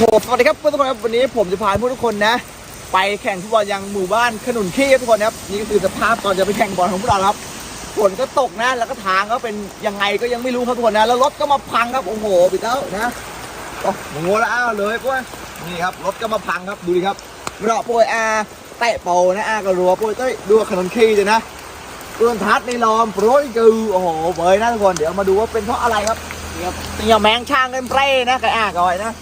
โหสวัสดีครับเพื่อนทุกคนครับวันนี้ผมจะพาทุกคนนะ ไปแข่งฟุตบอลยังหมู่บ้านขนุนขี้ครับทุกคนครับนี่ก็คือสภาพตอนจะไปแข่งบอลของพวกเราครับฝนก็ตกนะแล้วก็ทางก็เป็นยังไงก็ยังไม่รู้ครับทุกคนนะ แล้วรถก็มาพังครับโอ้โหปิดแล้วนะโอ้โหแล้วอ้าวเลยพวกนี่ครับรถก็มาพังครับดูดิครับเราป่วยอาเตะโปนะอาก็รัวป่วยเต้ยดูขนุนขี้เลยนะเปื้อนทัดในลอมโปรยกือโอ้โหเบยนะทุกคนเดี๋ยวมาดูว่าเป็นเพราะอะไรครับนี่ครับเตียแมงช่างเงินเปรนะไก่อยนะอ่าจอมึงได้นะก้อยนะครับ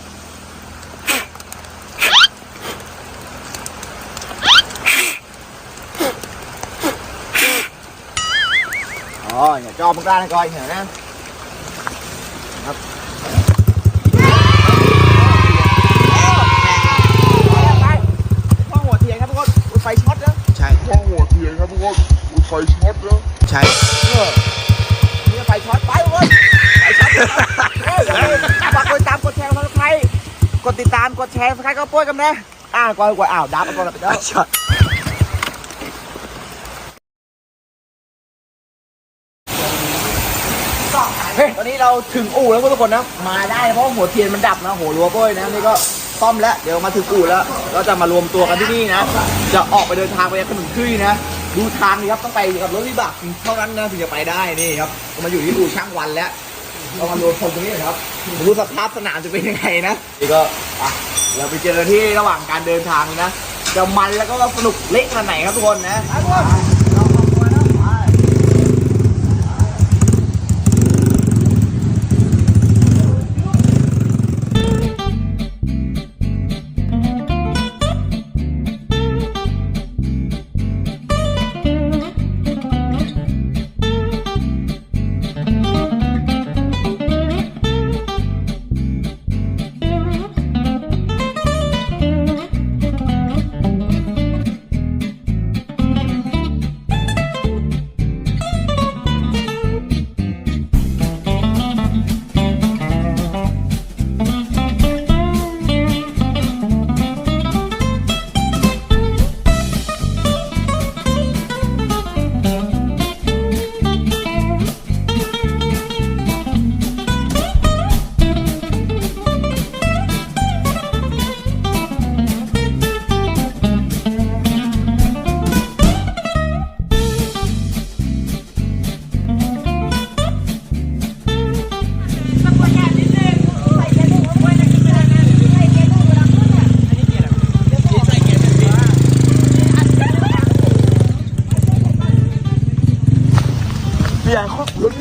ไปพ่อหัวเทียนครับทุกคนไฟช็อตแล้วใช่ห้องหัวเทียนครับทุกคนอุ๊ยไฟช็อตแล้วใช่เออนี่ไฟช็อตไปทุกคนไฟช็อตเอออย่าลืมฝากกดติดตามกดแชร์กดไลค์กดติดตามกดแชร์ใครก็โป้ยกันนะอ่ากอยกว่าอ้าวดับไปก่อนแล้วไปแล้วช็อต เฮ้ย ตอนนี้เราถึงอู่แล้วทุกคนนะ มาได้เพราะหัวเทียนมันดับนะโหรัวโป้ยนะนี่ก็ซ่อมแล้วเดี๋ยวมาถึงอู่แล้วก็จะมารวมตัวกันที่นี่นะ จะออกไปเดินทางไปยังถนนคลื่นนะ ดูทางนี่ครับต้องไปกับรถวิบากเท่านั้นนะถึงจะไปได้นี่ครับมาอยู่ที่อู่ช่างวันแล้วก็มารวมตรงนี้นะครับดูสภาพสนามจะเป็นยังไงนะนี่ก็อะเราไปเจอที่ระหว่างการเดินทางนะจะมันแล้วก็สนุกเละขนาดไหนครับทุกคนนะทุกคน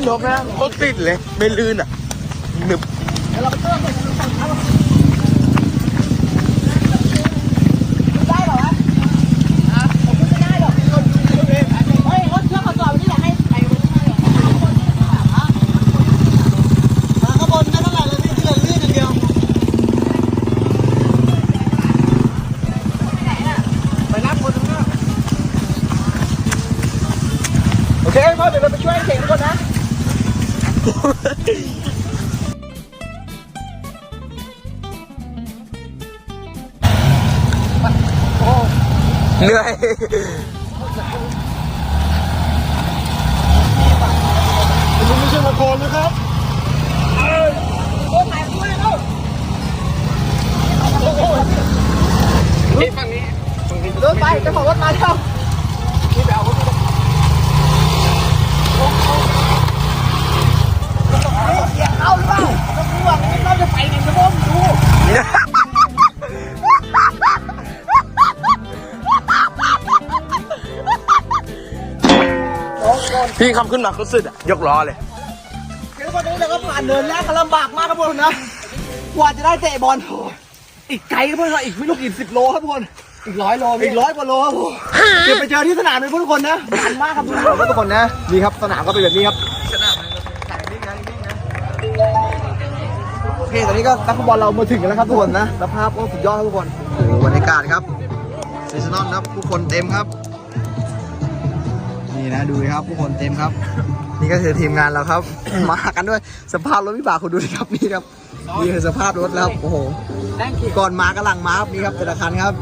เขาลุ้นนกนะเขาติดเลย ไม่ลื่นอะหนึบได้เหรอวะผมไม่ได้หรอกเฮ้ยรถเชื่อมเขาจอดไว้ที่ไหนให้ไปไว้ที่ไหนมาข้างบนได้เท่าไหร่เลยพี่ที่เหลือลื่นอย่างเดียวไปนับคนข้างหน้าโอเคพ่อเดี๋ยวเราไปช่วยเข่งทุกคนนะ เหนื่อยคุณไม่ใช่มาโกนนะครับโอ้ถ่ายคู่เลยลูกนี่ฝั่งนี้ฝั่งนี้เดินไปเจะของรถมาแล้วนี่ไปเอารถมา เอาหรือเปล่าต้องรู้ว่าเราจะไปไหนจะบ้องดูพี่คำขึ้นมาเขาสุดอะ ยกล้อเลยเดี๋ยววันนี้เราก็ผ่านเนินแรกกันลำบากมากครับพวกคุณนะ กว่าจะได้เตะบอลโอ้ยอีกไกลครับพวกเราอีกไม่รู้กี่สิบโลครับพวกคนอีกร้อยโลอีกร้อยกว่าโลครับผมเดี๋ยวไปเจอที่สนามเลยพวกทุกคนนะมันมากครับทุกคนทุกคนนะนี่ครับสนามก็เป็นแบบนี้ครับ โอเคตอนนี้ก็นักฟุตบอลเรามาถึงกันแล้วครับทุกคนนะสภาพก็สุดยอดครับทุกคนโอ้โหบรรยากาศครับซีซันนอนครับผู้คนเต็มครับ นี่นะดูดิครับผู้คนเต็มครับ นี่ก็คือทีมงานเราครับ มากันด้วยสภาพรถวิบากคุณดูดิครับนี่ครับนี่คือสภาพรถแล้วครับโอ้โหก่อนมากำลังมาครับนี่ครับแต่ละคันครับ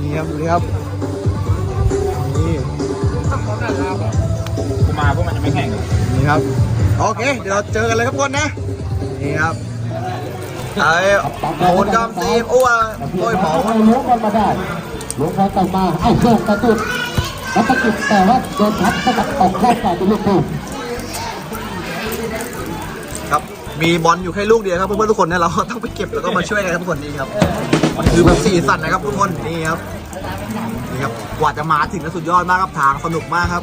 นี่ครับดูดิครับนี่มาพวกมันจะไม่แข่งนี่ครับ โอเค เดี๋ยวเราเจอกันเลยครับทุกคนนะ นี่ครับไอ้โอนกำซีอ้วนโอ้ยหมอล้วงบอลมาได้ล้วงบอลต่อมาเอ้าโยกกระตุกแล้วตะกิดแต่ว่าโดนทับสกัดออกข้อกลายเป็นลูกโทษครับมีบอลอยู่แค่ลูกเดียวครับเพื่อนๆทุกคนเนี่ยเราต้องไปเก็บแล้วก็มาช่วยกันครับทุกคนนี่ครับมันคือแบบสีสันนะครับทุกคนนี่ครับนี่ครับกว่าจะมาถึงก็สุดยอดมากครับทางสนุกมากครับ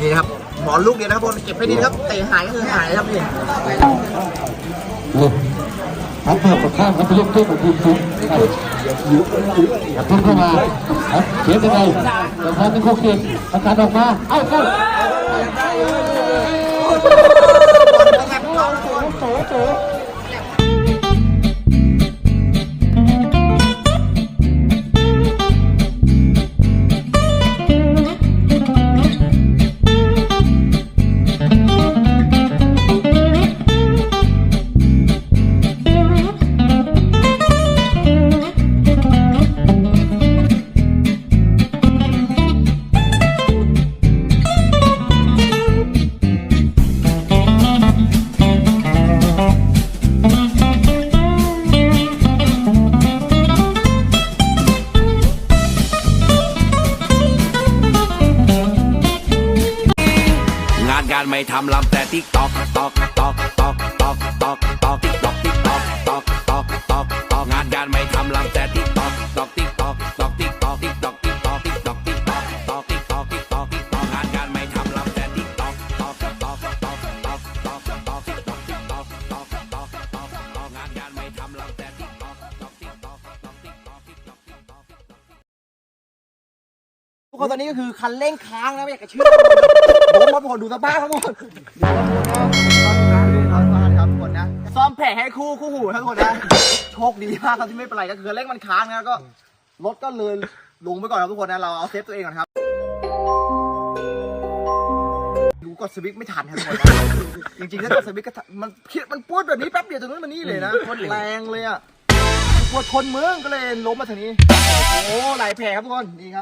นี่ครับ บอลลูกเดียวนะครับทุกคนเก็บให้ดีนะครับเตะหายก็คือหายครับนี่เลยทับเพิ่มกับข้ามกับเป็นลูกโทษของทีมสูงครับพุ่งเข้ามาครับเสียยังไงแต่พอเป็นคู่เคียงประกาศออกมา เอ้าเข้าง ทำลำแต่ติ๊กตอกตอกตอกตอกตอกตอกตอกต๊อกติ๊ก คนตอนนี้ก็คือคันเร่งค้างนะไม่อยากจะเชื่อผมมาผลดูสภาพครับทุกคนเดี๋ยวเราดูนะครับทุกคนนะซ่อมแผลให้คู่คู่หูครับทุกคนนะโชคดีมากครับที่ไม่เป็นไรก็คือคันเร่งมันค้างนะก็รถก็เลยลงไปก่อนครับทุกคนนะเราเอาเซฟตัวเองก่อนครับดูกดสวิตช์ไม่ทันครับทุกคนนะจริงๆถ้ากดสวิตช์ก็ทันมันคิดมันปวดแบบนี้แป๊บเดียวตรงนู้นมานี่เลยนะโคตรแรงเลยอะปวดชนเมืองก็เลยล้มมาทางนี้ โอ้โหหลายแผลครับทุกคนนี่ครับ